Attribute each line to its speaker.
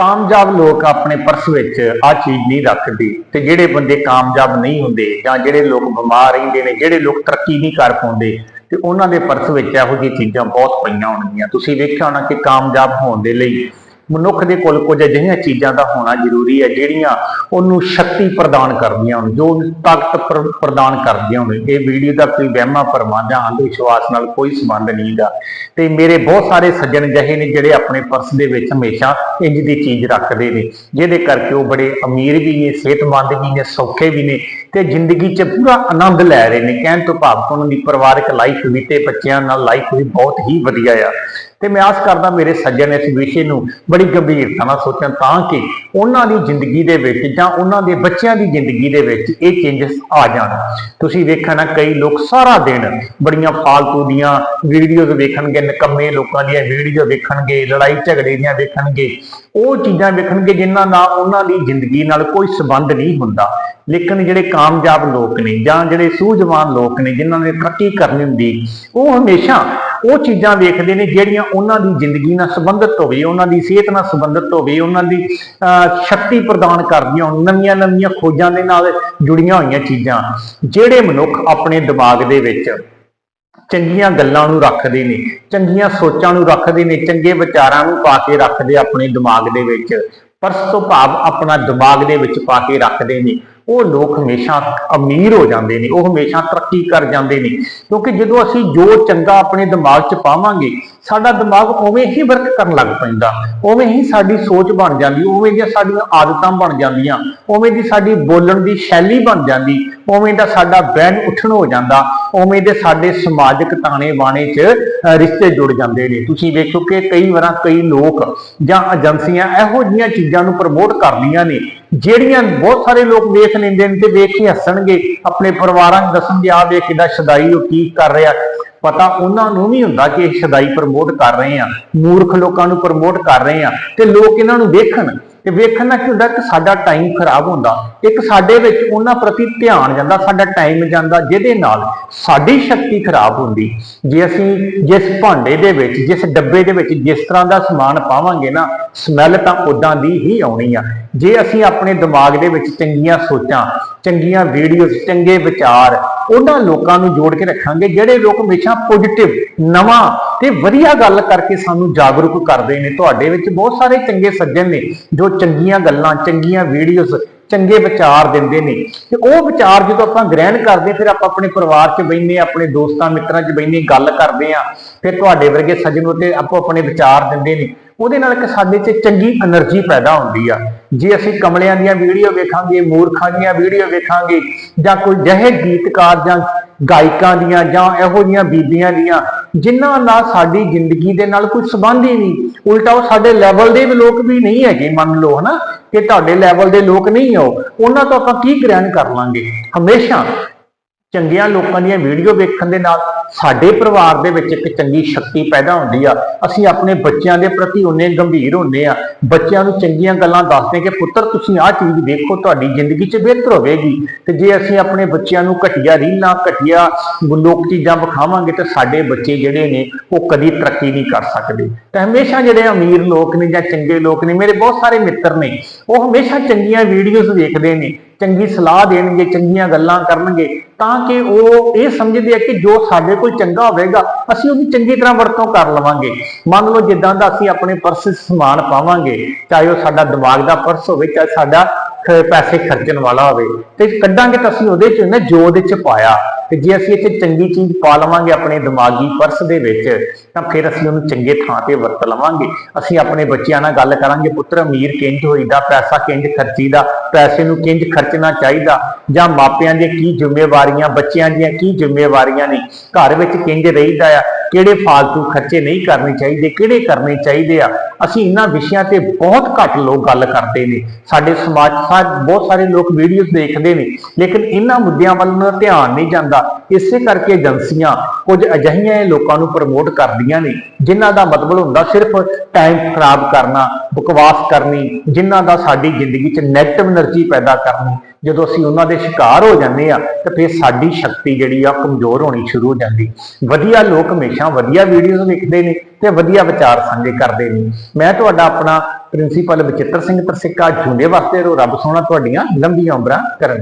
Speaker 1: ਕਾਮਯਾਬ ਲੋਕ ਆਪਣੇ ਪਰਸ ਵਿੱਚ ਆ ਚੀਜ਼ ਨਹੀਂ ਰੱਖਦੇ ਤੇ ਜਿਹੜੇ ਬੰਦੇ ਕਾਮਯਾਬ ਨਹੀਂ ਹੁੰਦੇ ਜਾਂ ਜਿਹੜੇ ਲੋਕ ਬਿਮਾਰ ਰਹਿੰਦੇ ਨੇ, ਜਿਹੜੇ ਲੋਕ ਤਰੱਕੀ ਨਹੀਂ ਕਰ ਪਾਉਂਦੇ ਤੇ ਉਹਨਾਂ ਦੇ ਪਰਸ ਵਿੱਚ ਇਹੋ ਜਿਹੀਆਂ ਚੀਜ਼ਾਂ ਬਹੁਤ ਪਈਆਂ ਹੋਣਗੀਆਂ। ਤੁਸੀਂ ਵੇਖਿਆ ਹੋਣਾ ਕਿ ਕਾਮਯਾਬ ਹੋਣ ਦੇ ਲਈ ਮਨੁੱਖ ਦੇ ਕੋਲ ਕੁਝ ਅਜਿਹੀਆਂ ਚੀਜ਼ਾਂ ਦਾ ਹੋਣਾ ਜ਼ਰੂਰੀ ਹੈ, ਜਿਹੜੀਆਂ ਉਹਨੂੰ ਸ਼ਕਤੀ ਪ੍ਰਦਾਨ ਕਰਦੀਆਂ ਹੋਣ, ਜੋ ਤਾਕਤ ਪ੍ਰਦਾਨ ਕਰਦੀਆਂ ਹੋਣ। ਇਹ ਵੀਡੀਓ ਦਾ ਕੋਈ ਵਹਿਮਾ ਭਰਮਾਂ ਜਾਂ ਅੰਧ ਵਿਸ਼ਵਾਸ ਨਾਲ ਕੋਈ ਸੰਬੰਧ ਨਹੀਂ ਦਾ। ਤੇ ਮੇਰੇ ਬਹੁਤ ਸਾਰੇ ਸੱਜਣ ਜਿਹੇ ਨੇ ਜਿਹੜੇ ਆਪਣੇ ਪਰਸ ਦੇ ਵਿੱਚ ਹਮੇਸ਼ਾ ਇੰਜ ਦੀ ਚੀਜ਼ ਰੱਖਦੇ ਨੇ, ਜਿਹਦੇ ਕਰਕੇ ਉਹ ਬੜੇ ਅਮੀਰ ਵੀ ਨੇ, ਸਿਹਤਮੰਦ ਵੀ ਨੇ, ਸੌਖੇ ਵੀ ਨੇ ਤੇ ਜ਼ਿੰਦਗੀ 'ਚ ਪੂਰਾ ਆਨੰਦ ਲੈ ਰਹੇ ਨੇ। ਕਹਿਣ ਤੋਂ ਭਾਵ ਉਹਨਾਂ ਦੀ ਪਰਿਵਾਰਕ ਲਾਈਫ ਵੀ ਤੇ ਬੱਚਿਆਂ ਨਾਲ ਲਾਈਫ ਵੀ ਬਹੁਤ ਹੀ ਵਧੀਆ ਆ। ਤੇ ਮੈਂ ਆਸ ਕਰਦਾ ਮੇਰੇ ਸੱਜਣ ਇਸ ਵਿਸ਼ੇ ਨੂੰ ਬੜੀ ਗੰਭੀਰਤਾ ਨਾਲ ਸੋਚਣ ਤਾਂ ਕਿ ਉਹਨਾਂ ਦੀ ਜ਼ਿੰਦਗੀ ਦੇ ਵਿੱਚ ਜਾਂ ਉਹਨਾਂ ਦੇ ਬੱਚਿਆਂ ਦੀ ਜ਼ਿੰਦਗੀ ਦੇ ਵਿੱਚ ਇਹ ਚੇਂਜਸ ਆ ਜਾਣ। ਤੁਸੀਂ ਵੇਖਣਾ ਕਈ ਲੋਕ ਸਾਰਾ ਦਿਨ ਬੜੀਆਂ ਫਾਲਤੂ ਦੀਆਂ ਵੀਡੀਓਜ਼ ਵੇਖਣਗੇ, ਨਿਕੰਮੇ ਲੋਕਾਂ ਦੀਆਂ ਵੀਡੀਓ ਵੇਖਣਗੇ, ਲੜਾਈ ਝਗੜੇ ਦੀਆਂ ਵੇਖਣਗੇ। ਉਹ ਚੀਜ਼ਾਂ ਵੇਖਣਗੇ ਜਿਨ੍ਹਾਂ ਨਾਲ ਉਹਨਾਂ ਦੀ ਜ਼ਿੰਦਗੀ ਨਾਲ ਕੋਈ ਸਬੰਧ ਨਹੀਂ ਹੁੰਦਾ। ਲੇਕਿਨ ਜਿਹੜੇ ਕਾਮਯਾਬ ਲੋਕ ਨੇ ਜਾਂ ਜਿਹੜੇ ਸੂਝਵਾਨ ਲੋਕ ਨੇ, ਜਿਨ੍ਹਾਂ ਨੇ ਤਰੱਕੀ ਕਰਨੀ ਹੁੰਦੀ, ਉਹ ਹਮੇਸ਼ਾ ਉਹ ਚੀਜ਼ਾਂ ਵੇਖਦੇ ਨੇ ਜਿਹੜੀਆਂ ਉਹਨਾਂ ਦੀ ਜ਼ਿੰਦਗੀ ਨਾਲ ਸੰਬੰਧਿਤ ਹੋਵੇ ਉਹਨਾਂ ਦੀ ਸਿਹਤ ਨਾਲ ਸੰਬੰਧਿਤ ਹੋਵੇ ਉਹਨਾਂ ਦੀ ਅਹ, ਸ਼ਕਤੀ ਪ੍ਰਦਾਨ ਕਰਦੀਆਂ ਹੋਣ ਨਵੀਆਂ ਨਵੀਆਂ ਖੋਜਾਂ ਦੇ ਨਾਲ ਜੁੜੀਆਂ ਹੋਈਆਂ ਚੀਜ਼ਾਂ ਜਿਹੜੇ ਮਨੁੱਖ ਆਪਣੇ ਦਿਮਾਗ ਦੇ ਵਿੱਚ ਚੰਗੀਆਂ ਗੱਲਾਂ ਨੂੰ ਰੱਖਦੇ ਨੇ ਚੰਗੀਆਂ ਸੋਚਾਂ ਨੂੰ ਰੱਖਦੇ ਨੇ ਚੰਗੇ ਵਿਚਾਰਾਂ ਨੂੰ ਪਾ ਕੇ ਰੱਖਦੇ ਆਪਣੇ ਦਿਮਾਗ ਦੇ ਵਿੱਚ ਪਰਸ ਤੋਂ ਭਾਵ ਆਪਣਾ ਦਿਮਾਗ ਦੇ ਵਿੱਚ ਪਾ ਕੇ ਰੱਖਦੇ ਨੇ। ਉਹ ਲੋਕ ਹਮੇਸ਼ਾ ਅਮੀਰ ਹੋ ਜਾਂਦੇ ਨੇ, ਉਹ ਹਮੇਸ਼ਾ ਤਰੱਕੀ ਕਰ ਜਾਂਦੇ ਨੇ। ਕਿਉਂਕਿ ਜਦੋਂ ਅਸੀਂ ਜੋ ਚੰਗਾ ਆਪਣੇ ਦਿਮਾਗ 'ਚ ਪਾਵਾਂਗੇ ਸਾਡਾ ਦਿਮਾਗ ਉਵੇਂ ਹੀ ਵਰਕ ਕਰਨ ਲੱਗ ਪੈਂਦਾ। ਉਵੇਂ ਹੀ ਸਾਡੀ ਸੋਚ ਬਣ ਜਾਂਦੀ, ਉਵੇਂ ਦੀਆਂ ਸਾਡੀਆਂ ਆਦਤਾਂ ਬਣ ਜਾਂਦੀਆਂ, ਉਵੇਂ ਦੀ ਸਾਡੀ ਬੋਲਣ ਦੀ ਸ਼ੈਲੀ ਬਣ ਜਾਂਦੀ, ਉਵੇਂ ਦਾ ਸਾਡਾ ਬਹਿਣ ਉੱਠਣ ਹੋ ਜਾਂਦਾ, ਉਵੇਂ ਦੇ ਸਾਡੇ ਸਮਾਜਿਕ ਤਾਣੇ ਬਾਣੇ 'ਚ ਰਿਸ਼ਤੇ ਜੁੜ ਜਾਂਦੇ ਨੇ। ਤੁਸੀਂ ਵੇਖੋ ਕਿ ਕਈ ਵਾਰਾਂ ਕਈ ਲੋਕ ਜਾਂ ਏਜੰਸੀਆਂ ਇਹੋ ਜਿਹੀਆਂ ਚੀਜ਼ਾਂ ਨੂੰ ਪ੍ਰਮੋਟ ਕਰਦੀਆਂ ਨੇ, ਜਿਹੜੀਆਂ ਬਹੁਤ ਸਾਰੇ ਲੋਕ ਵੇਖ ਲੈਂਦੇ ਨੇ ਤੇ ਵੇਖ ਕੇ ਹੱਸਣਗੇ, ਆਪਣੇ ਪਰਿਵਾਰਾਂ ਨੂੰ ਦੱਸਣਗੇ ਆ ਵੇਖ ਕਿਦਾ ਸ਼ਦਾਈ ਉਹ ਕੀ ਕਰ ਰਿਹਾ। ਪਤਾ ਉਹਨਾਂ ਨੂੰ ਵੀ ਹੁੰਦਾ ਕਿ ਇਹ ਸ਼ਦਾਈ ਪ੍ਰਮੋਟ ਕਰ ਰਹੇ ਆ, ਮੂਰਖ ਲੋਕਾਂ ਨੂੰ ਪ੍ਰਮੋਟ ਕਰ ਰਹੇ ਆ, ਤੇ ਲੋਕ ਇਹਨਾਂ ਨੂੰ ਵੇਖਣ, ਤੇ ਵੇਖਣ ਨਾਲ ਕੀ ਹੁੰਦਾ ਕਿ ਸਾਡਾ ਟਾਈਮ ਖਰਾਬ ਹੁੰਦਾ, ਇੱਕ ਸਾਡੇ ਵਿੱਚ ਉਹਨਾਂ ਪ੍ਰਤੀ ਧਿਆਨ ਜਾਂਦਾ, ਸਾਡਾ ਟਾਈਮ ਜਾਂਦਾ, ਜਿਹਦੇ ਨਾਲ ਸਾਡੀ ਸ਼ਕਤੀ ਖਰਾਬ ਹੁੰਦੀ। ਜੇ ਅਸੀਂ ਜਿਸ ਭਾਂਡੇ ਦੇ ਵਿੱਚ, ਜਿਸ ਡੱਬੇ ਦੇ ਵਿੱਚ ਜਿਸ ਤਰ੍ਹਾਂ ਦਾ ਸਮਾਨ ਪਾਵਾਂਗੇ ਨਾ ਸਮੈਲ ਤਾਂ ਉਦਾਂ ਦੀ ਹੀ ਆਉਣੀ ਆ। ਜੇ ਅਸੀਂ ਆਪਣੇ ਦਿਮਾਗ ਦੇ ਵਿੱਚ ਚੰਗੀਆਂ ਸੋਚਾਂ, ਚੰਗੀਆਂ ਵੀਡੀਓਜ਼ ਚੰਗੇ ਵਿਚਾਰ ਉਹਨਾਂ ਲੋਕਾਂ ਨੂੰ ਜੋੜ ਕੇ ਰੱਖਾਂਗੇ ਜਿਹੜੇ ਲੋਕ ਹਮੇਸ਼ਾ ਪੋਜ਼ਿਟਿਵ ਨਵਾਂ ਤੇ ਵਧੀਆ ਗੱਲ ਕਰਕੇ ਸਾਨੂੰ ਜਾਗਰੂਕ ਕਰਦੇ ਨੇ। ਤੁਹਾਡੇ ਵਿੱਚ ਬਹੁਤ ਸਾਰੇ ਚੰਗੇ ਸੱਜਣ ਨੇ ਜੋ ਚੰਗੀਆਂ ਗੱਲਾਂ, ਚੰਗੀਆਂ ਵੀਡੀਓਜ਼ ਚੰਗੇ ਵਿਚਾਰ ਦਿੰਦੇ ਨੇ। ਤੇ ਉਹ ਵਿਚਾਰ ਜਦੋਂ ਆਪਾਂ ਗ੍ਰਹਿਣ ਕਰਦੇ, ਫਿਰ ਆਪਾਂ ਆਪਣੇ ਪਰਿਵਾਰ 'ਚ ਬੈਠਨੇ ਆਪਣੇ ਦੋਸਤਾਂ, ਮਿੱਤਰਾਂ 'ਚ ਬੈਠਨੇ ਗੱਲ ਕਰਦੇ ਆ ਫਿਰ ਤੁਹਾਡੇ ਵਰਗੇ ਸੱਜਣ ਉੱਤੇ ਆਪੋ ਆਪਣੇ ਵਿਚਾਰ ਦਿੰਦੇ ਨੇ। ਉਹਦੇ ਨਾਲ ਇੱਕ ਸਾਡੇ 'ਚ ਚੰਗੀ એનર્ਜੀ ਪੈਦਾ ਹੁੰਦੀ ਆ। ਜੇ ਅਸੀਂ ਕਮਲਿਆਂ ਦੀਆਂ ਵੀਡੀਓ ਵੇਖਾਂਗੇ, ਮੂਰਖਾਂ ਦੀਆਂ ਵੀਡੀਓ ਵੇਖਾਂਗੇ, ਜਾਂ ਕੋਈ ਜਹੇ ਗੀਤਕਾਰ ਜਾਂ ਗਾਇਕਾਂ ਦੀਆਂ ਜਾਂ ਇਹੋ ਜੀਆਂ ਬੀਬੀਆਂ ਦੀਆਂ, ਜਿਨ੍ਹਾਂ ਨਾਲ ਸਾਡੀ ਜ਼ਿੰਦਗੀ ਦੇ ਨਾਲ ਕੋਈ ਸੰਬੰਧ ਹੀ ਨਹੀਂ। ਉਲਟਾ ਉਹ ਸਾਡੇ ਲੈਵਲ ਦੇ ਲੋਕ ਵੀ ਨਹੀਂ ਹੈਗੇ, ਮੰਨ ਲਓ ਹਨਾ, ਕਿ ਤੁਹਾਡੇ ਲੈਵਲ ਦੇ ਲੋਕ ਨਹੀਂ ਹੋ। ਉਹਨਾਂ ਤੋਂ ਆਪਾਂ ਕੀ ਗ੍ਰਹਿਣ ਕਰ ਲਾਂਗੇ? ਹਮੇਸ਼ਾ ਚੰਗੀਆਂ ਲੋਕਾਂ ਦੀਆਂ ਵੀਡੀਓ ਵੇਖਣ ਦੇ ਨਾਲ ਸਾਡੇ ਪਰਿਵਾਰ ਦੇ ਵਿੱਚ ਇੱਕ ਚੰਗੀ ਸ਼ਕਤੀ ਪੈਦਾ ਹੁੰਦੀ ਆ। ਅਸੀਂ ਆਪਣੇ ਬੱਚਿਆਂ ਦੇ ਪ੍ਰਤੀ ਉਨੇ ਗੰਭੀਰ ਹੁੰਦੇ ਆ। ਬੱਚਿਆਂ ਨੂੰ ਚੰਗੀਆਂ ਗੱਲਾਂ ਦੱਸਦੇ ਕਿ, ਪੁੱਤਰ, ਤੁਸੀਂ ਆਹ ਚੀਜ਼ ਦੇਖੋ ਤੁਹਾਡੀ ਜ਼ਿੰਦਗੀ 'ਚ ਬਿਹਤਰ ਹੋਵੇਗੀ। ਤੇ ਜੇ ਅਸੀਂ ਆਪਣੇ ਬੱਚਿਆਂ ਨੂੰ ਘਟੀਆ ਰੀਲਾਂ, ਘਟੀਆ ਲੋਕ ਚੀਜ਼ਾਂ ਵਿਖਾਵਾਂਗੇ, ਤਾਂ ਸਾਡੇ ਬੱਚੇ ਜਿਹੜੇ ਨੇ, ਉਹ ਕਦੀ ਤਰੱਕੀ ਨਹੀਂ ਕਰ ਸਕਦੇ। ਤੇ ਹਮੇਸ਼ਾ ਜਿਹੜੇ ਅਮੀਰ ਲੋਕ ਨੇ ਜਾਂ ਚੰਗੇ ਲੋਕ ਨੇ, ਮੇਰੇ ਬਹੁਤ ਸਾਰੇ ਮਿੱਤਰ ਨੇ, ਉਹ ਹਮੇਸ਼ਾ ਚੰਗੀਆਂ ਵੀਡੀਓਜ਼ ਵੇਖਦੇ ਨੇ। ਚੰਗੀ ਸਲਾਹ ਦੇਣਗੇ, ਚੰਗੀਆਂ ਗੱਲਾਂ ਕਰਨਗੇ, ਤਾਂ ਕਿ ਉਹ ਇਹ ਸਮਝਦੇ ਆ ਕਿ ਜੋ ਸਾਡੇ ਕੋਲ ਚੰਗਾ ਹੋਵੇਗਾ, ਅਸੀਂ ਉਹਦੀ ਚੰਗੀ ਤਰ੍ਹਾਂ ਵਰਤੋਂ ਕਰ ਲਵਾਂਗੇ। ਮੰਨ ਲਓ ਜਿੱਦਾਂ ਦਾ ਅਸੀਂ ਆਪਣੇ ਪਰਸ ਸਮਾਨ ਪਾਵਾਂਗੇ, ਚਾਹੇ ਉਹ ਸਾਡਾ ਦਿਮਾਗ ਦਾ ਪਰਸ ਹੋਵੇ, ਚਾਹੇ ਸਾਡਾ ਪੈਸੇ ਖਰਚਣ ਵਾਲਾ ਹੋਵੇ ਤੇ ਕੱਢਾਂਗੇ ਤਾਂ ਅਸੀਂ ਉਹਦੇ 'ਚ ਨਾ ਜੋ ਉਹਦੇ 'ਚ ਪਾਇਆ। ਤੇ ਜੇ ਅਸੀਂ ਇੱਥੇ ਚੰਗੀ ਚੀਜ਼ ਪਾ ਲਵਾਂਗੇ ਆਪਣੇ ਦਿਮਾਗੀ ਪਰਸ ਦੇ ਵਿੱਚ, ਤਾਂ ਫਿਰ ਅਸੀਂ ਉਹਨੂੰ ਚੰਗੇ ਥਾਂ ਤੇ ਵਰਤ ਲਵਾਂਗੇ। ਅਸੀਂ ਆਪਣੇ ਬੱਚਿਆਂ ਨਾਲ ਗੱਲ ਕਰਾਂਗੇ, ਪੁੱਤਰ ਅਮੀਰ ਕਿੰਜ ਹੋਈਦਾ, ਪੈਸਾ ਕਿੰਜ ਖਰਚੀਦਾ, ਪੈਸੇ ਨੂੰ ਕਿੰਜ ਖਰਚਣਾ ਚਾਹੀਦਾ, ਜਾਂ ਮਾਪਿਆਂ ਦੀਆਂ ਕੀ ਜ਼ਿੰਮੇਵਾਰੀਆਂ, ਬੱਚਿਆਂ ਦੀਆਂ ਕੀ ਜ਼ਿੰਮੇਵਾਰੀਆਂ ਨੇ, ਘਰ ਵਿੱਚ ਕਿੰਜ ਰਹੀਦਾ ਆ ਕਿਹੜੇ ਫਾਲਤੂ ਖਰਚੇ ਨਹੀਂ ਕਰਨੇ ਚਾਹੀਦੇ, ਕਿਹੜੇ ਕਰਨੇ ਚਾਹੀਦੇ ਆ? ਅਸੀਂ ਇਹਨਾਂ ਵਿਸ਼ਿਆਂ ਤੇ ਬਹੁਤ ਘੱਟ ਲੋਕ ਗੱਲ ਕਰਦੇ ਨੇ। ਸਾਡੇ ਸਮਾਜ 'ਚ ਬਹੁਤ ਸਾਰੇ ਲੋਕ ਵੀਡੀਓਜ਼ ਦੇਖਦੇ ਨੇ। ਲੇਕਿਨ ਇਹਨਾਂ ਮੁੱਦਿਆਂ ਵੱਲ ਉਹਨਾਂ ਧਿਆਨ ਨਹੀਂ ਜਾਂਦਾ। ਇਸੇ ਕਰਕੇ ਏਜੰਸੀਆਂ ਕੁਝ ਅਜਿਹੀਆਂ ਲੋਕਾਂ ਨੂੰ ਪ੍ਰਮੋਟ ਕਰਦੀਆਂ ਨੇ, ਜਿਨ੍ਹਾਂ ਦਾ ਮਤਲਬ ਹੁੰਦਾ ਸਿਰਫ ਟਾਈਮ ਖਰਾਬ ਕਰਨਾ, ਬਕਵਾਸ ਕਰਨੀ, ਜਿਨ੍ਹਾਂ ਦਾ ਸਾਡੀ ਜ਼ਿੰਦਗੀ 'ਚ ਨੈਗੇਟਿਵ એનર્ਜੀ ਪੈਦਾ ਕਰਨੀ। ਜਦੋਂ ਅਸੀਂ ਉਹਨਾਂ ਦੇ ਸ਼ਿਕਾਰ ਹੋ ਜਾਂਦੇ ਆ ਤਾਂ ਫਿਰ ਸਾਡੀ ਸ਼ਕਤੀ ਜਿਹੜੀ ਆ ਕਮਜ਼ੋਰ ਹੋਣੀ ਸ਼ੁਰੂ ਹੋ ਜਾਂਦੀ। ਵਧੀਆ ਲੋਕ ਹਮੇਸ਼ਾ ਵਧੀਆ ਵੀਡੀਓਜ਼ ਵੇਖਦੇ ਨੇ ਤੇ ਵਧੀਆ ਵਿਚਾਰ ਸਾਂਝੇ ਕਰਦੇ ਨੇ। ਮੈਂ ਤੁਹਾਡਾ ਆਪਣਾ ਪ੍ਰਿੰਸੀਪਲ ਬਚਿੱਤਰ ਸਿੰਘ ਪ੍ਰਸਿੱਕਾ ਝੂਨੇ ਵਾਸਤੇ ਰੱਬ ਸੋਹਣਾ ਤੁਹਾਡੀਆਂ ਲੰਬੀਆਂ ਉਮਰਾਂ ਕਰਨ।